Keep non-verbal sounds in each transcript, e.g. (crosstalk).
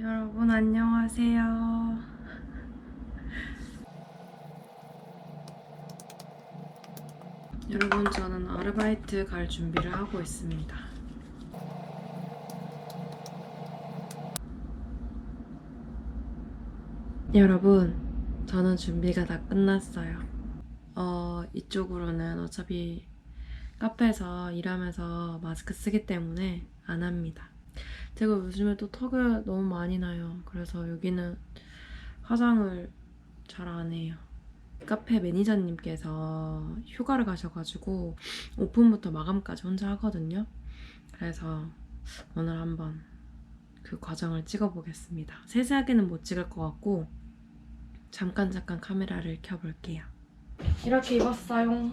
여러분 안녕하세요 여러분 저는 아르바이트 갈 준비를 하고 있습니다 여러분, 저는 준비가 다 끝났어요. 어, 이쪽으로는 어차피 카페에서 일하면서 마스크 쓰기 때문에 안 합니다. 제가 요즘에 또 턱을 너무 많이 나요. 그래서 여기는 화장을 잘 안 해요. 카페 매니저님께서 휴가를 가셔가지고 오픈부터 마감까지 혼자 하거든요. 그래서 오늘 한번 그 과정을 찍어보겠습니다. 세세하게는 못 찍을 것 같고 잠깐 잠깐 카메라를 켜볼게요. 이렇게 입었어요.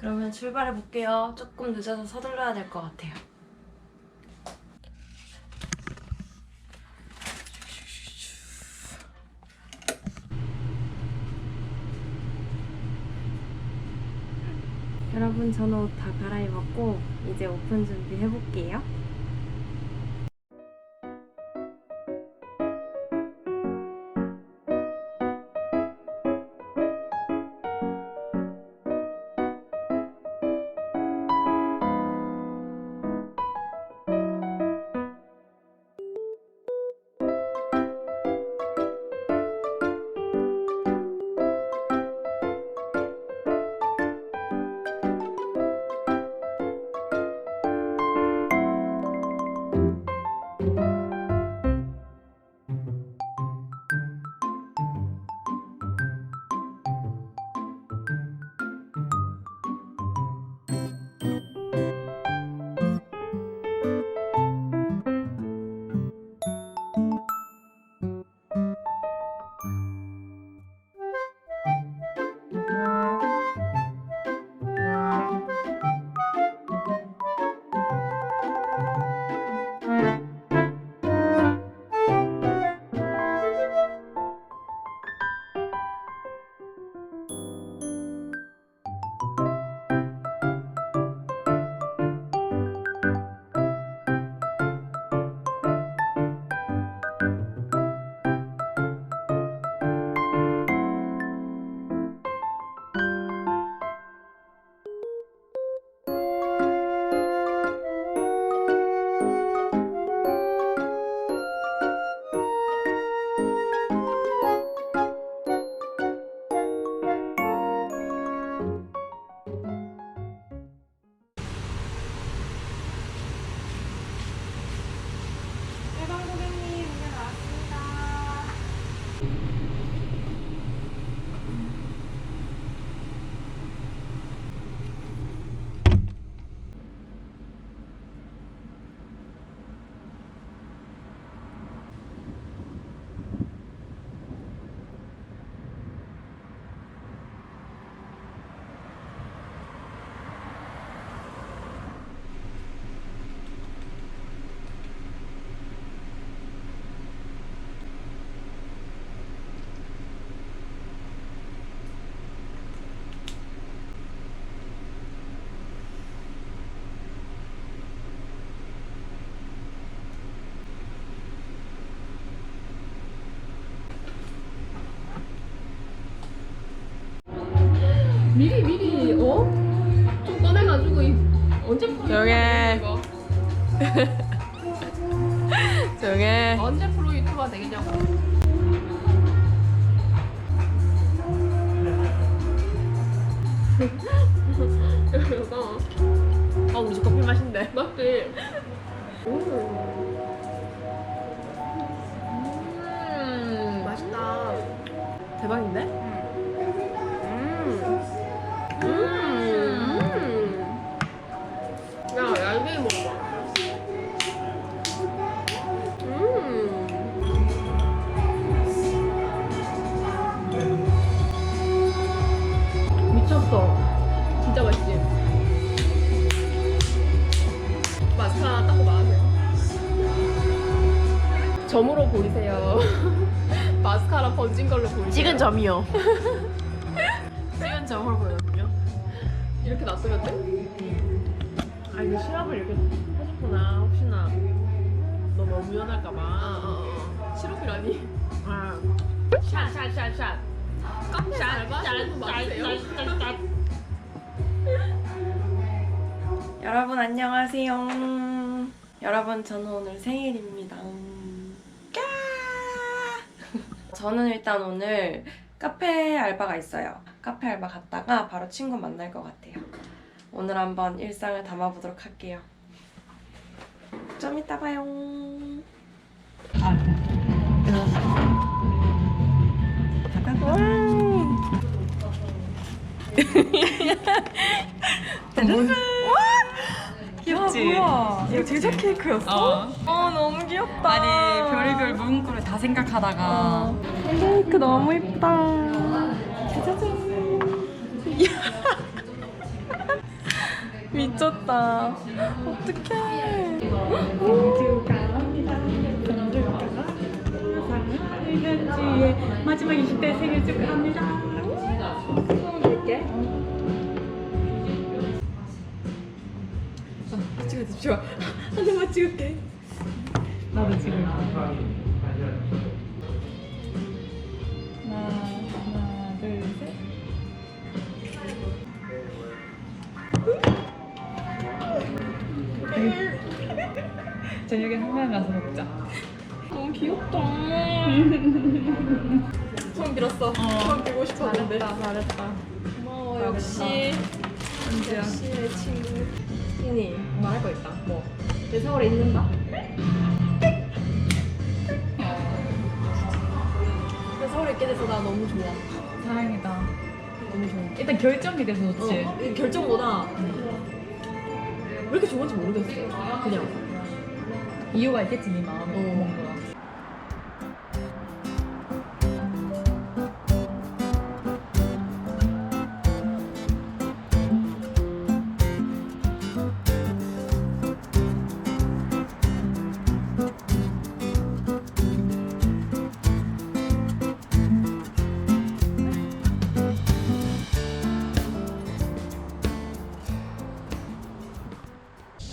그러면 출발해 볼게요. 조금 늦어서 서둘러야 될 것 같아요. 여러분 저는 옷 다 갈아입었고 이제 오픈 준비해 볼게요. 미리 미리 어? 좀 꺼내가지고 이 언제 프로 조용해. 이거 조용해. 언제 프로 유튜버가 되겠냐고 이거 아 우리 집 커피 마신대. 맞지? 음 맛있다 대박인데? 미쳤어 진짜 맛있지? 하나 닦고 나가세요 점으로 보이세요 (laughs) 마스카라 번진 걸로 보이세요? 찍은 점이요. (laughs) 찍은 점을 보여요. 이렇게 놔두면 돼? 아 이거 시합을 이렇게 하셨구나. 혹시나 너 너무 연할까봐. 어어어 시럽이라니 아. 샷 샷 샷 샷. 카페 알바 하시는 분 많으세요? 여러분 안녕하세요. 여러분 저는 오늘 생일입니다. 까! (laughs) 저는 일단 오늘 카페 알바가 있어요. 카페 알바 갔다가 바로 친구 만날 것 같아요. 오늘 한번 일상을 담아보도록 할게요. 좀 이따 봐요. (laughs) 귀엽지? 이거 제작 케이크였어? 어. 어 너무 귀엽다. 아니 별의별 문구를 다 생각하다가 케이크 너무 예쁘다. 짜잔. (laughs) 미쳤다. 어떡해. 일년지의 마지막 20대 생일 축하합니다. 찍어줘 좋아 (laughs) 하나만 찍을게 나도 지금. 하나, 하나, 둘, 셋. (laughs) 저녁에 한강 가서 먹자. 너무 귀엽다 (laughs) 손 빌었어 손 빌고 싶었는데 잘했다. 고마워 역시 은지야. 역시 내 친구 이니 말할 거 있다 뭐? 내 서울에 있는다 내 서울에 있게 돼서 나 너무 좋아 다행이다. 너무 좋아 일단 결정이 돼서 좋지. 어, 이 결정보다 왜 이렇게 좋은지 모르겠어 그냥 이유가 있겠지, 네 마음에. 어.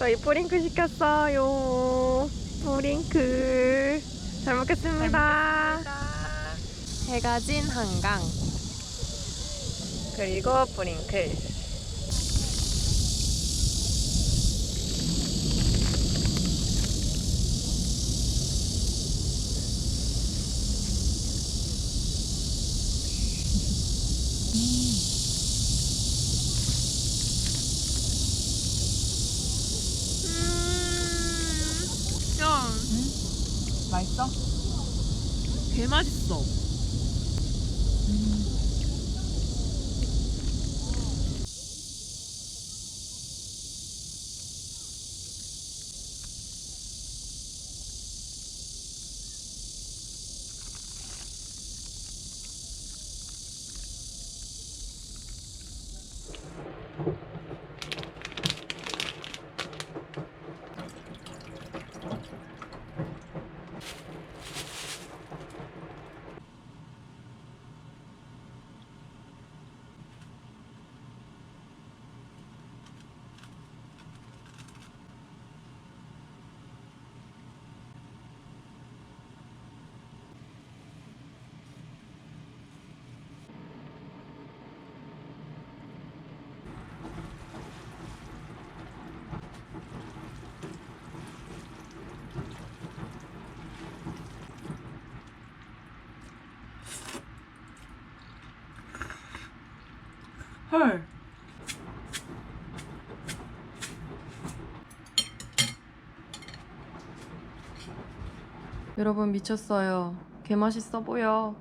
저희 뿌링클 시켰어요. 뿌링클. 잘 먹겠습니다. 해가 진 한강. 그리고 뿌링클. 맛있어? 개 헐. 여러분 미쳤어요. 개 맛있어 보여.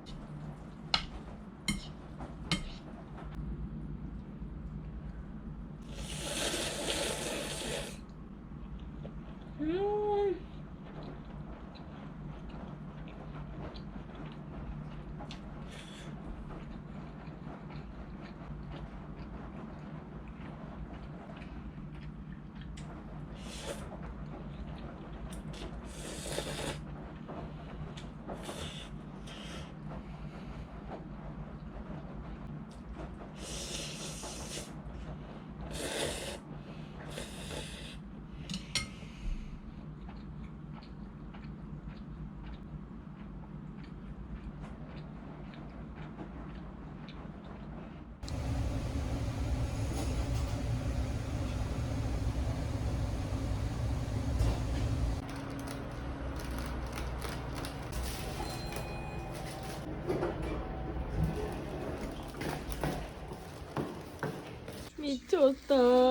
미쳤다.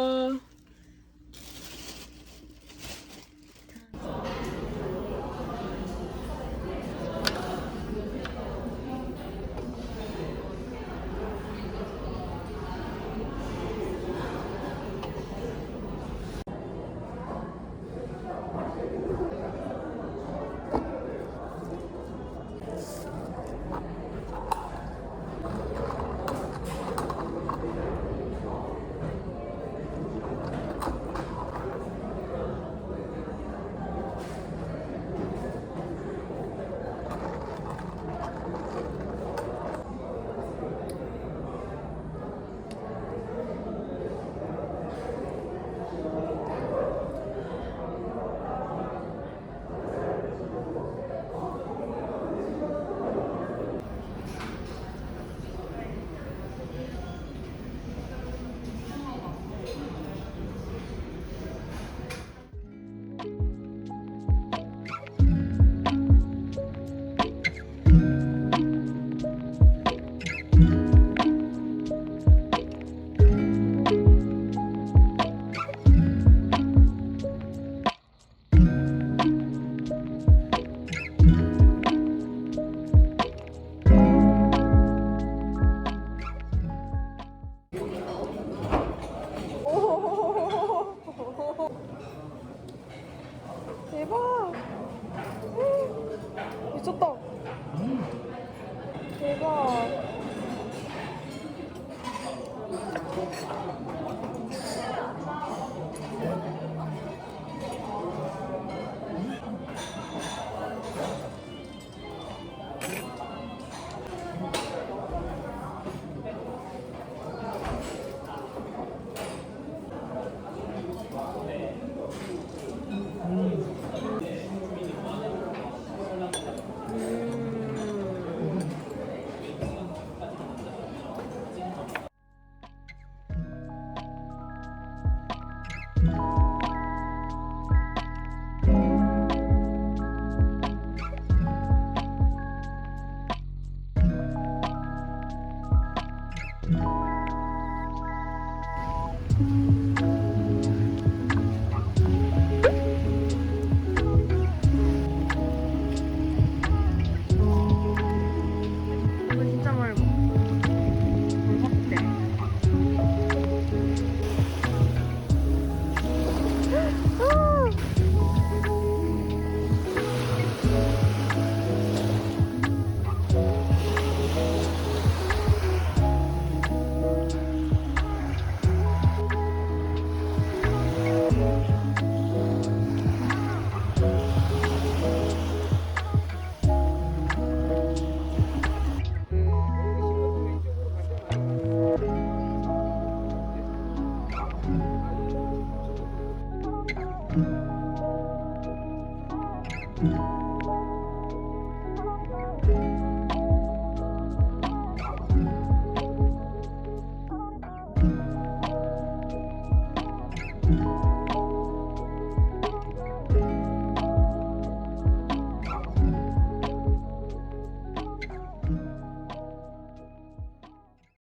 음.